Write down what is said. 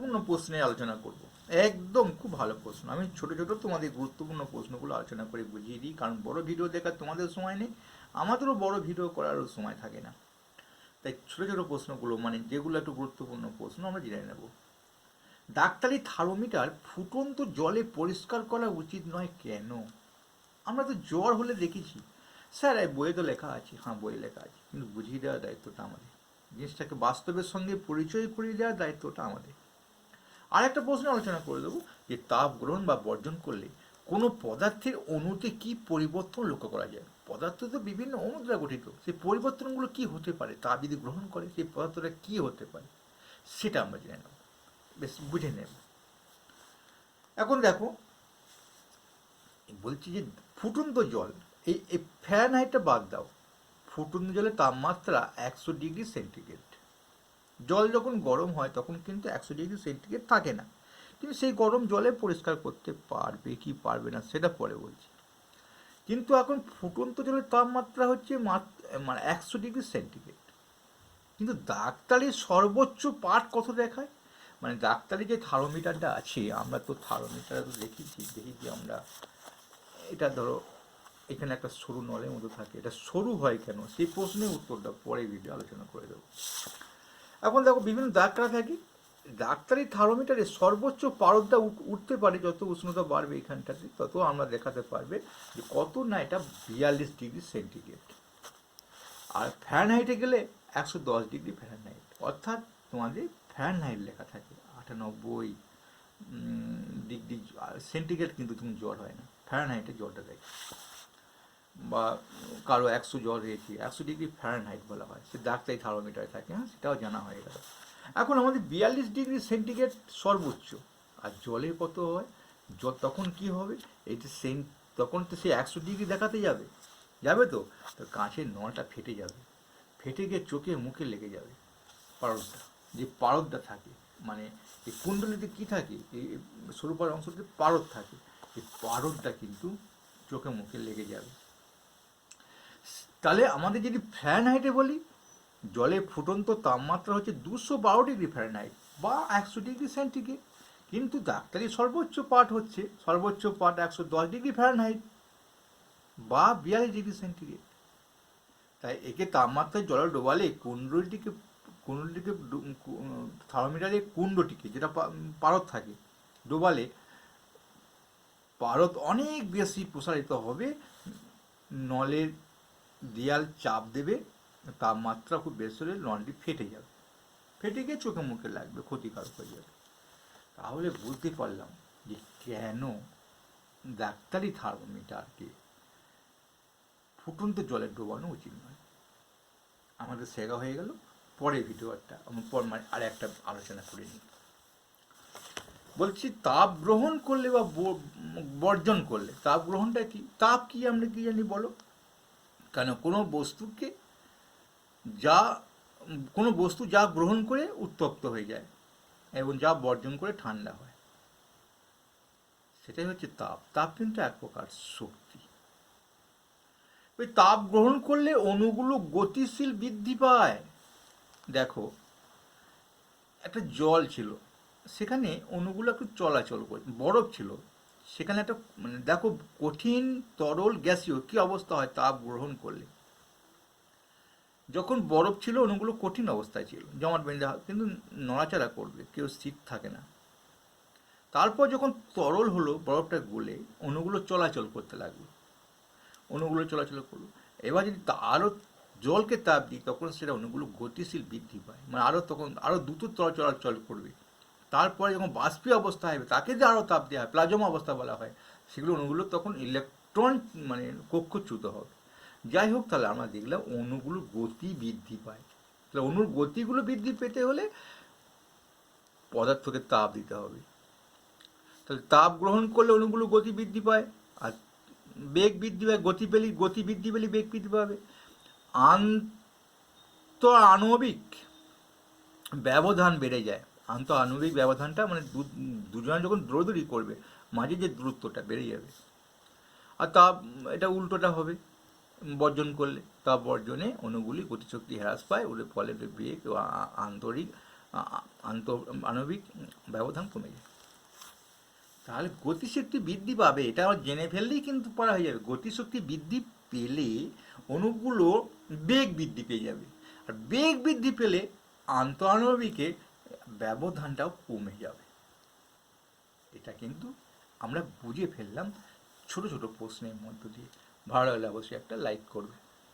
গুরুত্বপূর্ণ প্রশ্নে আলোচনা করব। একদম খুব ভালো প্রশ্ন। আমি ছোট ছোট তোমাদের গুরুত্বপূর্ণ প্রশ্নগুলো আলোচনা করে বুঝিয়ে দিই, কারণ বড় ভিডিও দেখার তোমাদের সময় নেই, আমাদেরও বড় ভিডিও করারও সময় থাকে না। তাই ছোট ছোট প্রশ্নগুলো মানে যেগুলো একটু গুরুত্বপূর্ণ প্রশ্ন, আমরা জেনে নেব। ডাক্তারি থার্মোমিটার ফুটন্ত জলে পরিষ্কার করা উচিত নয় কেন? আমরা তো জ্বর হলে দেখেছি। স্যার, এই বইয়ে তো লেখা আছে। হ্যাঁ বইয়ে লেখা আছে। কিন্তু বুঝিয়ে দেওয়ার দায়িত্বটা আমাদের। জিনিসটাকে বাস্তবের সঙ্গে পরিচয় করিয়ে দেওয়ার দায়িত্বটা আমাদের। আর একটা প্রশ্ন আলোচনা করে দেবো যে তাপ গ্রহণ বা বর্জন করলে কোনো পদার্থের অণুতে কি পরিবর্তন লক্ষ্য করা যায়? পদার্থ তো বিভিন্ন অণু দ্বারা গঠিত। সেই পরিবর্তনগুলো কি হতে পারে? তা যদি গ্রহণ করে, সেই পদার্থটা কি হতে পারে? সেটা আমরা জেনে নেব। বেশ, বুঝে নেব। এখন দেখো, বলছি যে ফুটন্ত জল, এই এই ফ্যারানহাইটটা বাদ দাও। ফুটন্ত জলের তাপমাত্রা একশো ডিগ্রি সেন্টিগ্রেড। জল যখন গরম হয়, তখন কিন্তু একশো ডিগ্রি সেন্টিগ্রেড থাকে না। কিন্তু সেই গরম জলে পরিষ্কার করতে পারবে কি পারবে না, সেটা পরে বলছি। কিন্তু এখন ফুটন্ত জলের তাপমাত্রা হচ্ছে মানে একশো ডিগ্রি সেন্টিগ্রেড। কিন্তু ডাক্তারির সর্বোচ্চ পাঠ কত দেখায়? মানে ডাক্তারি যে থার্মোমিটারটা আছে, আমরা তো থার্মোমিটার তো দেখেছি দেখি যে আমরা, এটা ধরো, এখানে একটা সরু নলের মতো থাকে। এটা সরু হয় কেন? সেই প্রশ্নের উত্তরটা পরে ভিডিও আলোচনা করে দেবো। এখন দেখো বিভিন্ন ডাক্তার থাকে ডাক্তারি থার্মোমিটারে সর্বোচ্চ পারদটা উঠতে পারে যত উষ্ণতা বাড়বে এখানটাতে, তত আমরা দেখাতে পারবে যে কত না এটা বিয়াল্লিশ ডিগ্রি সেন্টিগ্রেড। আর ফ্যানহাইটে গেলে একশো দশ ডিগ্রি ফ্যানহাইট অর্থাৎ তোমাদের ফ্যানহাইট লেখা থাকে, আটানব্বই ডিগ্রি, সেন্টিগ্রেড কিন্তু তুমি জ্বর হয় না ফ্যানহাইটে জ্বরটা দেখে। বা কারও একশো জ্বর হয়েছে একশো ডিগ্রি ফ্যারেনহাইট বলা হয়, সে ডাক্তারি থার্মোমিটারে থাকে হ্যাঁ সেটাও জানা হয়ে গেল। এখন আমাদের বিয়াল্লিশ ডিগ্রি সেন্টিগ্রেড সর্বোচ্চ, আর জলের কত হয়? জল তখন কি হবে? এই যে সেন তখন তো সে একশো ডিগ্রি দেখাতে যাবে। যাবে তো? তো কাঁচের নলটা ফেটে যাবে। ফেটে গিয়ে চোখে মুখে লেগে যাবে। পারদটা, যে পারদটা থাকে মানে এই কুণ্ডলিতে কী থাকে? এই সরুপার অংশতে পারদ থাকে। এই পারদটা কিন্তু চোখে মুখে লেগে যাবে। তাহলে আমাদের যদি ফ্যারেনহাইটে বলি, জলে ফুটন্ত তাপমাত্রা হচ্ছে দুশো বারো ডিগ্রি ফ্যারেনহাইট বা একশো ডিগ্রি সেন্টিগ্রেড। কিন্তু ডাক্তারি সর্বোচ্চ পাঠ হচ্ছে, সর্বোচ্চ পাঠ একশো দশ ডিগ্রি ফ্যারেনহাইট বা বিয়াল্লিশ ডিগ্রি সেন্টিগ্রেড। তাই একে তাপমাত্রায় জলে ডোবালে কুণ্ডলটিকে কুণ্ডলটিকে থার্মোমিটারের কুণ্ডটিকে যেটা পারদ থাকে, ডোবালে পারদ অনেক বেশি প্রসারিত হবে নলের দেয়াল চাপ দেবে, তাপমাত্রা খুব বেশি হলে নলটি ফেটে যাবে। ফেটে গিয়ে চোখে মুখে লাগবে, ক্ষতিকারক হয়ে যাবে। তাহলে বুঝতে পারলাম যে কেন ডাক্তারি থার্মোমিটারকে ফুটন্ত জলে ডোবানো উচিত নয়। আমাদের শেখা হয়ে গেল পরে ভিডিওটা পর মানে আর একটা আলোচনা করে নিই। বলছি, তাপ গ্রহণ করলে বা, বর্জন করলে, তাপ গ্রহণটা কি? তাপ কি আমরা কি জানি বলো? কেন? কোনো বস্তুকে যা, কোনো বস্তু যা গ্রহণ করে উত্তপ্ত হয়ে যায় এবং যা বর্জন করে ঠান্ডা হয়। সেটাই হচ্ছে তাপ। তাপ কিন্তু এক প্রকার শক্তি। ওই তাপ গ্রহণ করলে অণুগুলো গতিশীল বৃদ্ধি পায়। দেখো, একটা জল ছিল, সেখানে অণুগুলো একটু চলাচল করে, বরফ ছিল সেখানে একটা মানে দেখো, কঠিন, তরল, গ্যাসীয় কি অবস্থা হয় তাপ গ্রহণ করলে। যখন বরফ ছিল, অণুগুলো কঠিন অবস্থায় ছিল, জমাট বেঁধে কিন্তু নড়াচড়া করবে, কেউ স্থির থাকে না। তারপর যখন তরল হলো, বরফটা গলে, অণুগুলো চলাচল করতে লাগল। অণুগুলো চলাচল করল। এবার যদি তা- আরও জলকে তাপ দিই, তখন সেটা অণুগুলো গতিশীল বৃদ্ধি পায়। মানে আরও তখন আরও দ্রুত চলাচল করবে। তারপরে যখন বাষ্পীয় অবস্থা হবে, তাকে যে আরও তাপ দেওয়া হয়, প্লাজমা অবস্থা বলা হয়, সেগুলো অণুগুলো তখন ইলেকট্রন মানে কক্ষচ্যুত হবে। যাই হোক, তাহলে আমরা দেখলাম অণুগুলোর গতি বৃদ্ধি পায়। তাহলে অণুর গতিগুলো বৃদ্ধি পেতে হলে পদার্থকে তাপ দিতে হবে। তাহলে তাপ গ্রহণ করলে অণুগুলো গতি বৃদ্ধি পায়, আর বেগ বৃদ্ধি পায়, গতি পেলে, গতি বৃদ্ধি পেলে বেগ বৃদ্ধি পাবে। আন্ত আণবিক ব্যবধান বেড়ে যায়। আন্ত আণবিক ব্যবধানটা মানে দুজনে যখন দৌড়দৌড়ি করবে, মাঝে যে দূরত্বটা বেড়ে যাবে। আর তা, এটা উল্টোটা হবে, বর্জন করলে। তা বর্জনে অণুগুলি গতিশক্তি হ্রাস পায়, ওদের ফলে বেগ আন্তরিক আন্ত, আণবিক ব্যবধান কমে যায়। তাহলে গতিশক্তি বৃদ্ধি পাবে, এটা আমার জেনে ফেললেই কিন্তু পড়া হয়ে যাবে। গতিশক্তি বৃদ্ধি পেলে অণুগুলো বেগ বৃদ্ধি পেয়ে যাবে। আর বেগ বৃদ্ধি পেলে আন্তঃআণবিকের ব্যবধানটাও কমে যাবে। এটা কিন্তু আমরা বুঝে ফেললাম ছোট ছোট প্রশ্নের মধ্য দিয়ে। ভালো লাগলে অবশ্যই একটা লাইক করবে।